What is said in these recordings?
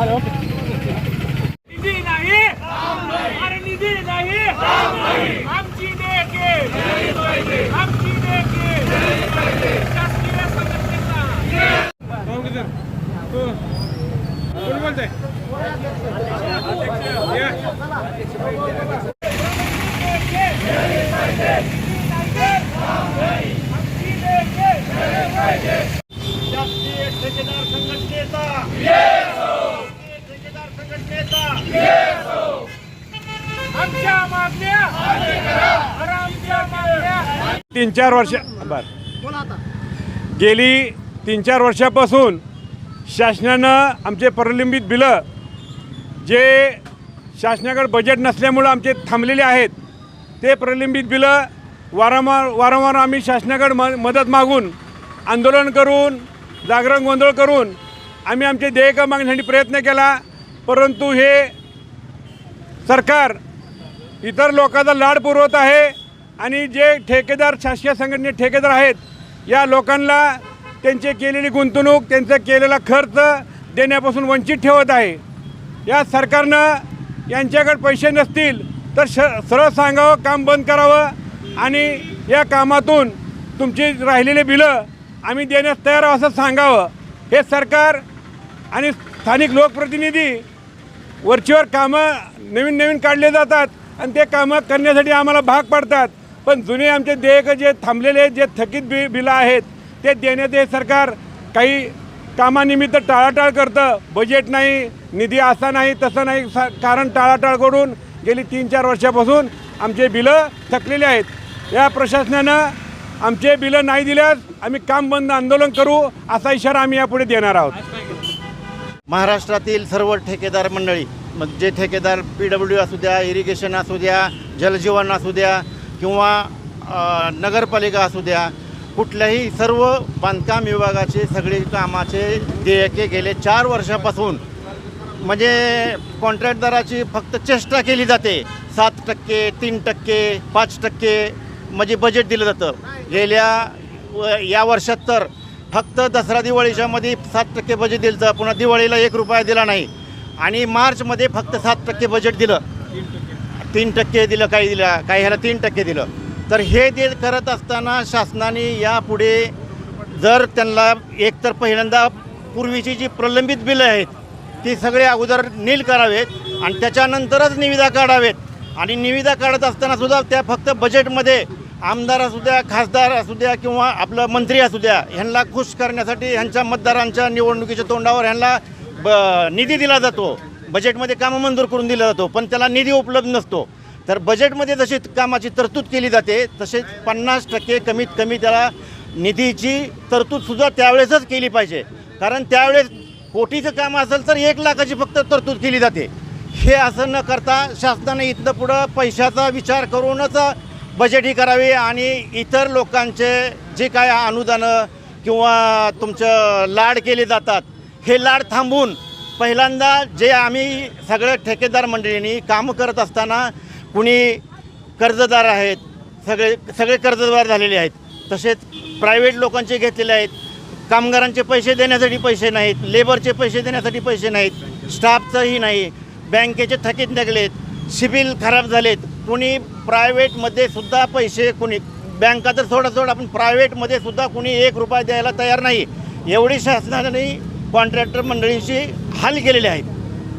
निधी नाही. निधी नाही. आमची नेके आमची नेके शासकीय संघटनेचा. कोण बोलतंय? तीन चार वर्ष बर. गेली तीन चार वर्षापासून शासनानं आमचे प्रलंबित बिलं जे शासनाकडे बजेट नसल्यामुळं आमचे थांबलेले आहेत ते प्रलंबित बिलं वारंवार वारंवार आम्ही शासनाकडे म मदत मागून आंदोलन करून जागरण गोंधळ करून आम्ही आमचे देयकं मागण्यासाठी प्रयत्न केला परंतु हे सरकार इतर लोकांचा लाड पुरवत आहे आणि जे ठेकेदार शासकीय संघटने ठेकेदार आहेत या लोकांना त्यांचे केलेली गुंतवणूक त्यांचा केलेला खर्च देण्यापासून वंचित ठेवत आहे. या सरकारनं यांच्याकडे पैसे नसतील तर श सरळ सांगावं काम बंद करावं आणि या कामातून तुमची राहिलेली बिलं आम्ही देण्यास तयार असं सांगावं. हे सरकार आणि स्थानिक लोकप्रतिनिधी वरचीवर कामं नवीन नवीन काढले जातात. आणि ते कामं करण्यासाठी आम्हाला भाग पाडतात. पण जुने आमचे देयक जे थांबलेले जे थकीत बि बिलं आहेत ते देण्यात हे सरकार काही कामानिमित्त टाळाटाळ करतं. बजेट नाही निधी असा नाही तसं नाही सा कारण टाळाटाळ करून गेली तीन चार वर्षापासून आमचे बिलं थकलेले आहेत. या प्रशासनानं आमचे बिलं नाही दिल्यास आम्ही काम बंद आंदोलन करू असा इशारा आम्ही यापुढे देणार आहोत. महाराष्ट्रातील सर्व ठेकेदार मंडळी मग जे ठेकेदार पी डब्ल्यू असू द्या इरिगेशन असू द्या जलजीवन असू द्या किंवा नगरपालिका असू द्या कुठल्याही सर्व बांधकाम विभागाचे सगळे कामाचे देयके गेले चार वर्षापासून. म्हणजे कॉन्ट्रॅक्टदाराची फक्त चेष्टा केली जाते. सात टक्के तीन टक्के पाच टक्के म्हणजे बजेट दिलं जातं. गेल्या व- या वर्षात तर फक्त दसरा दिवाळीच्यामध्ये सात टक्के बजेट दिलं जातं. पुन्हा दिवाळीला एक रुपया दिला नाही. आणि मार्चमध्ये फक्त सात टक्के बजेट दिलं. तीन टक्के दिलं काही दिलं काही ह्याला तीन टक्के दिलं. तर हे जे करत असताना शासनाने यापुढे जर त्यांना एकतर पहिल्यांदा पूर्वीची जी प्रलंबित बिलं आहेत ती सगळे अगोदर नील करावेत आणि त्याच्यानंतरच निविदा काढावेत. आणि निविदा काढत असताना सुद्धा त्या फक्त बजेटमध्ये आमदार असू द्या खासदार असू द्या किंवा आपलं मंत्री असू द्या ह्यांना खुश करण्यासाठी ह्यांच्या मतदारांच्या निवडणुकीच्या तोंडावर ह्यांना ब निधी दिला जातो. बजेटमध्ये कामं मंजूर करून दिला जातो पण त्याला निधी उपलब्ध नसतो. तर बजेटमध्ये जशी कामाची तरतूद केली जाते तसेच पन्नास टक्के कमीत कमी त्याला निधीची तरतूदसुद्धा त्यावेळेसच केली पाहिजे. कारण त्यावेळेस कोटीचं काम असेल तर एक लाखाची फक्त तरतूद केली जाते. हे असं न करता शासनाने इथनं पुढं पैशाचा विचार करूनच बजेटही करावे आणि इतर लोकांचे जे काय अनुदानं किंवा तुमचं लाड केले जातात हे लाड थांबून पहिल्यांदा जे आम्ही सगळ्या ठेकेदार मंडळींनी कामं करत असताना कुणी कर्जदार आहेत सगळे सगळे कर्जदार झालेले आहेत तसेच प्रायव्हेट लोकांचे घेतलेले आहेत कामगारांचे पैसे देण्यासाठी पैसे नाहीत लेबरचे पैसे देण्यासाठी पैसे नाहीत स्टाफचंही नाही बँकेचे थकीत निघलेत सिबिल खराब झालेत कुणी प्रायव्हेटमध्ये सुद्धा पैसे कुणी बँका तर थोडा थोडं आपण प्रायव्हेटमध्ये सुद्धा कुणी एक रुपया द्यायला तयार नाही. एवढी शासनाने कॉन्ट्रॅक्टर मंडळींशी हाल केलेले आहेत.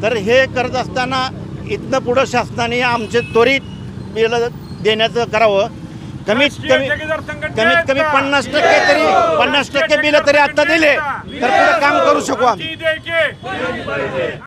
तर हे करत असताना इथनं पुढं शासनाने आमचे त्वरित बिलं देण्याचं करावं. कमीत कमी कमीत कमी पन्नास टक्के तरी पन्नास टक्के बिलं तरी आत्ता दिले. तर पुढं काम करू शकू आम्ही.